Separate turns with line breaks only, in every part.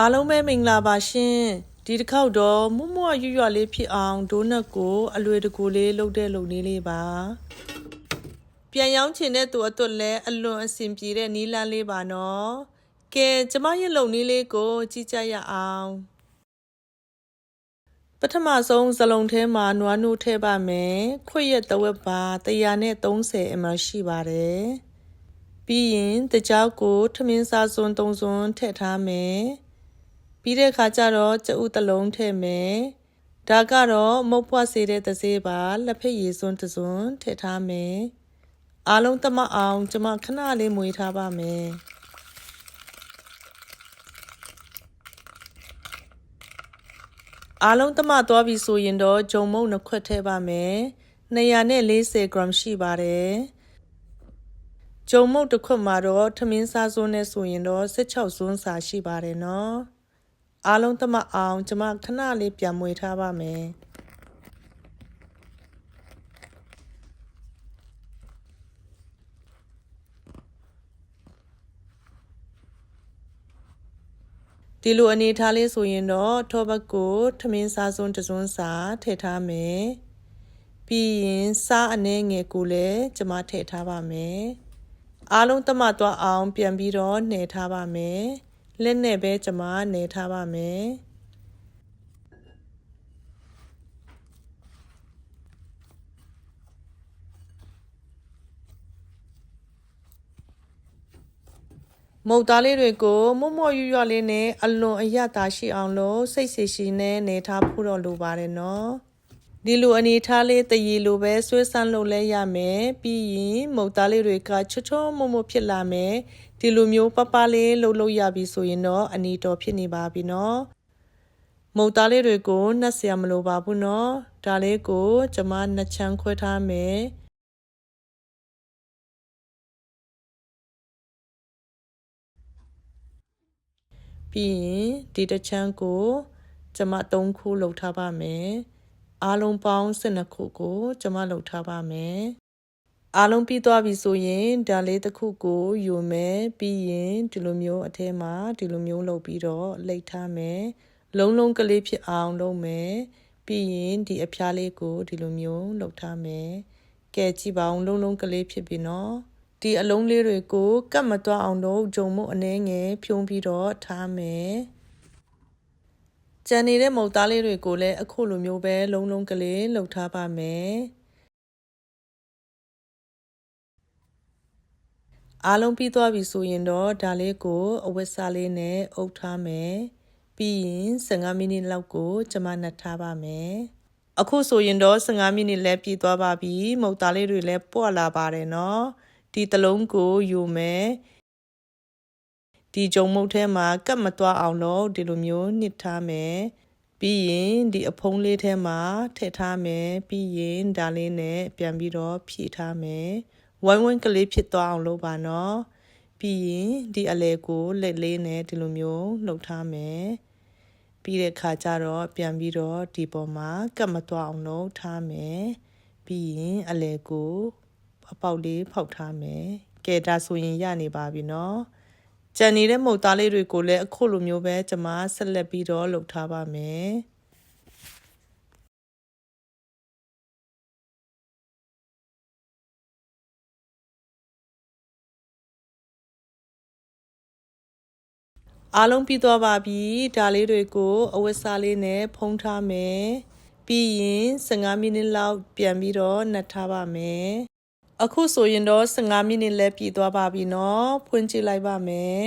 အားလုံးပဲမင်္ဂလာပါရှင်ဒီတစ်ခေါက်တော့မွမွရွရွလေးဖြစ်အောင်ဒိုနတ်ကိုအလွယ်တကူလေးလုပ်တဲ့လုပ်နည်းလေးပါပြန်ရောင်းချင်တဲ့သူအတွက်လည်းအလွန်အဆင်ပြေတဲ့နီးလန်းလေးပါနော်ကဲကျမရဲ့လုပ်နည်းလေးကို ကြည့်ကြရအောင်ပထမဆုံးဇလုံးထဲမှာနွားနို့ထည့်ပါမယ်ခွေရက်တဝက်ပါ130 ml ရှိပါတယ်ပြီးရင်တကြောက်ကိုထမင်းစားစွန်းသုံးစွန်းထည့်ထားမယ် ပြီးတဲ့အခါကျတော့ကျဥတစ်လုံးထည့်မယ်ဒါကတော့မုတ်ဖွားစေတဲ့သစေးပါလက်ဖက်ရည်စွန်းတစ်စွန်းထည့်ထားမယ်အားလုံးသမအောင်ကျွန်မခဏလေးမွေးထားပါမယ်အားလုံးသမသွားပြီဆိုရင်တော့ဂျုံမုံနှစ်ခွက်ထည့်ပါမယ်240 gram ရှိပါတယ်ဂျုံမုတ်တစ်ခွက်မှာတော့ထမင်းစားစွန်းနဲ့ဆိုရင်တော့16စွန်းစာရှိပါတယ်နော် အားလုံးသမအောင်ကျမခဏလေးပြန်မွေထားပါမယ်ဒီလိုအနေထားလေးဆိုရင်တော့ထောဘက်ကိုထမင်းစားစွန်းတစွန်းစာထည့်ထားမယ်ပြီးရင်စားအနှဲငယ်ကိုလည်းကျမထည့်ထားပါမယ်အားလုံးတမသွားအောင်ပြန်ပြီးတော့နှဲထားပါမယ် လက်နဲ့ပဲကျမနှဲထားပါမယ်မုတ်သားလေးတွေကိုမွတ်မော့ရွရွလေးနဲ့အလွန်အရသာရှိအောင်လို့စိတ်စီရှိနဲ့နေထားဖို့တော့လိုပါတယ်နော်ဒီလိုအနေထားလေးတရီလိုပဲဆွဲဆန်းလုပ်လဲရမယ်ပြီးရင်မုတ်သားလေးတွေကချွတ်ချွတ်မွတ်မွတ်ဖြစ်လာမယ် ဒီလိုမျိုးပပလေးလှုပ်လို့ရပြီဆိုရင်တော့အနီတော်ဖြစ်နေပါပြီနော်မုတ်သားလေးတွေကိုနှက်เสียမလိုပါဘူးနော်ဒါလေးကိုကျမနှစ်ချမ်းခွဲထားမယ်ပြီးရင်ဒီတစ်ချမ်းကိုကျမ၃ခုလှုပ်ထားပါမယ်အားလုံးပေါင်း12ခုကိုကျမလှုပ်ထားပါမယ် အားလုံးပြီးသွားပြီဆိုရင်ဒါလေးတစ်ခုကိုယူမယ်ပြီးရင်ဒီလိုမျိုးအထဲမှာဒီလိုမျိုးလုပ်ပြီးတော့လိတ်ထားမယ်လုံးလုံးကလေးဖြစ်အောင်လုပ်မယ်ပြီးရင်ဒီအဖျားလေးကိုဒီလိုမျိုးလုပ်ထားမယ်ကဲကြည့်ပါအောင်လုံးလုံးကလေးဖြစ်ပြီနော်ဒီအလုံးလေးတွေကိုကတ်မသွားအောင်တော့ဂျုံမို့အနှဲငယ်ဖြုံးပြီးတော့ထားမယ်ကြံနေတဲ့မုတ်သားလေးတွေကိုလည်းအခုလိုမျိုးပဲလုံးလုံးကလေးလှုပ်ထားပါမယ် အားလုံးပြီးသွားပြီဆိုရင်တော့ဒါလေးကိုအဝတ်စားလေးနဲ့အုပ်ထားမယ်ပြီးရင်15မိနစ်လောက်ကိုကျွန်မနှက်ထားပါမယ်အခုဆိုရင်တော့15မိနစ်လည်းပြီးသွားပါပြီမုတ်သားလေးတွေလည်းပွက်လာပါတယ်နော်ဒီတလုံးကိုယူမယ်ဒီဂျုံမုတ်ထဲမှာကတ်မသွားအောင်လို့ဒီလိုမျိုးနှစ်ထားမယ်ပြီးရင်ဒီအဖုံးလေးထဲမှာထည့်ထားမယ်ပြီးရင်ဒါလေးနဲ့ပြန်ပြီးတော့ဖြည့်ထားမယ် ဝိုင်းဝန်းကလေးဖြစ်သွားအောင်လုပ်ပါနော်ပြီးရင်ဒီအလဲကိုလက်လေးနဲ့ဒီလိုမျိုးလှုပ်ထားမယ်ပြီးတဲ့ခါကျတော့ပြန်ပြီးတော့ဒီပေါ်မှာကတ်မသွားအောင်လုပ်ထားမယ်ပြီးရင်အလဲကိုအပေါက်လေးဖောက်ထားမယ်ကဲဒါဆိုရင်ရနေပါပြီနော်ကြံနေတဲ့မုတ်သားလေးတွေကိုလည်းအခုလိုမျိုးပဲကျွန်မဆက်လက်ပြီးတော့လုပ်ထားပါမယ် အားလုံးပြီးသွားပါပြီဒါလေးတွေကိုအဝတ်စားလေးနဲ့ဖုံးထားမယ်ပြီးရင်15မိနစ်လောက်ပြန်ပြီးတော့နှက်ထားပါမယ်အခုဆိုရင်တော့15မိနစ်လည်းပြည်သွားပါပြီနော်ဖွင့်ကြည့်လိုက်ပါမယ်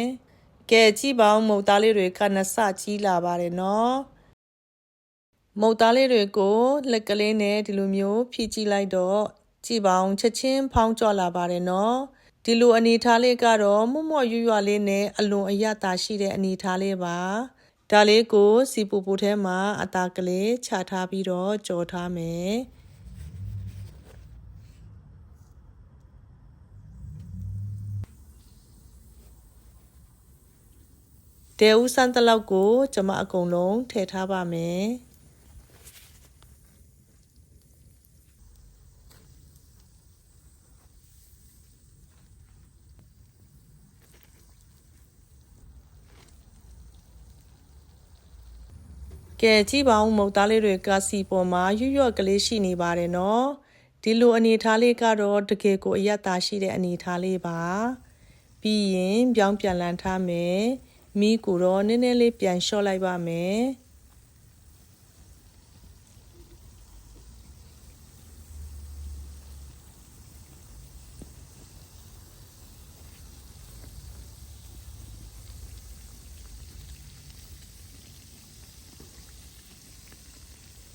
ကဲကြည့်ပါဦးမုတ်သားလေးတွေကနစကြီးလာပါတယ်နော်မုတ်သားလေးတွေကိုလက်ကလေးနဲ့ဒီလိုမျိုးဖြည့်ကြည့်လိုက်တော့ကြည့်ပါအောင်ချက်ချင်းဖောင်းကြွလာပါတယ်နော် ဒီလိုအနေထားလေးကတော့မှုမော့ရွရွလေးနဲ့အလွန်အယတာရှိတဲ့အနေထားလေးပါဒါလေးကိုစီပူပူထဲမှာအသားကလေးခြာထားပြီးတော့ကြော်ထားမယ်တဲဦးစမ်းတလောက်ကို ကျွန်မအကုန်လုံးထည့်ထားပါမယ် ကဲကြည့်ပါဦးမုတ်သားလေးတွေကစီပေါ်မှာရွရွကလေးရှိနေပါတယ်နော်ဒီလိုအနေထားလေးကတော့တကယ်ကိုအယက်သားရှိတဲ့အနေထားလေးပါပြီးရင်ပြောင်းပြန်လန်းထားမယ်မိကိုတော့နည်းနည်းလေးပြန်လျှော့လိုက်ပါမယ်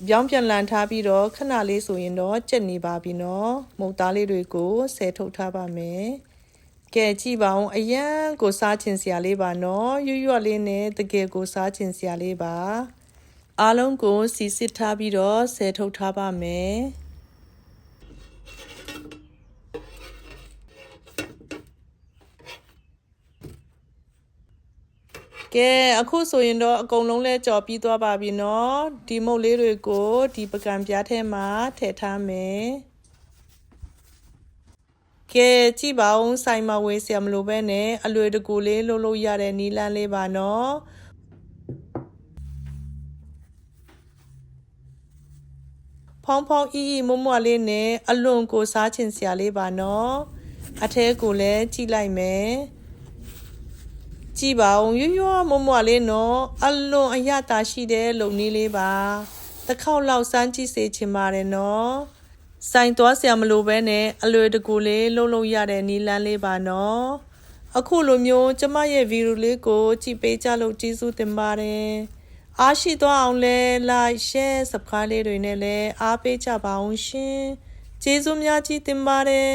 ပြောင်းပြန်လန်ထားပြီးတော့ခဏလေးဆိုရင်တော့ကြက်နေပါပြီနော်မုတ်သားလေးတွေကိုဆဲထုတ်ထားပါမယ်ကဲကြည့်ပါဦးအရန်ကိုစားချင်စရာလေးပါနော်ရွရွလေးနဲ့တကယ်ကိုစားချင်စရာလေးပါအားလုံးကိုစီစစ်ထားပြီးတော့ဆဲထုတ်ထားပါမယ် ကဲအခုဆိုရင်တော့အကုန်လုံးလဲကြော်ပြီးသွားပါပြီနော်ဒီမုတ်လေးတွေကိုဒီပကံပြားထဲမှာထည့်ထားမယ်ကဲကြည့်ပါဦးဆိုင်မဝေးဆရာမလိုပဲနဲ့အလွေတကူလေးလှုပ်လို့ရတဲ့နီလန်းလေးပါနော်ဖောင်းဖောင်းအီအီမွမွလေးနဲ့အလွန်ကိုစားချင်စရာလေးပါနော်အထဲကိုလည်းကြည့်လိုက်မယ် ကြည့်ပါဦးရွရွမွမွလေးနော်အလွန်အရတာရှိတဲ့လုံနည်းလေးပါတစ်ခေါက်လောက်စမ်းကြည့်စေချင်ပါတယ်နော်ဆိုင်သွားဆရာမလိုပဲနဲ့အလွယ်တကူလေးလှုပ်လှုပ်ရတဲ့နီလန်းလေးပါနော်အခုလိုမျိုးကျမရဲ့ဗီဒီယိုလေးကိုကြည့်ပေးကြလို့ကျေးဇူးတင်ပါတယ်အားရှိသွားအောင်လဲ like share subscribe လေးတွေနဲ့လည်းအားပေးကြပါအောင်ရှင်ကျေးဇူးများကြီးတင်ပါတယ်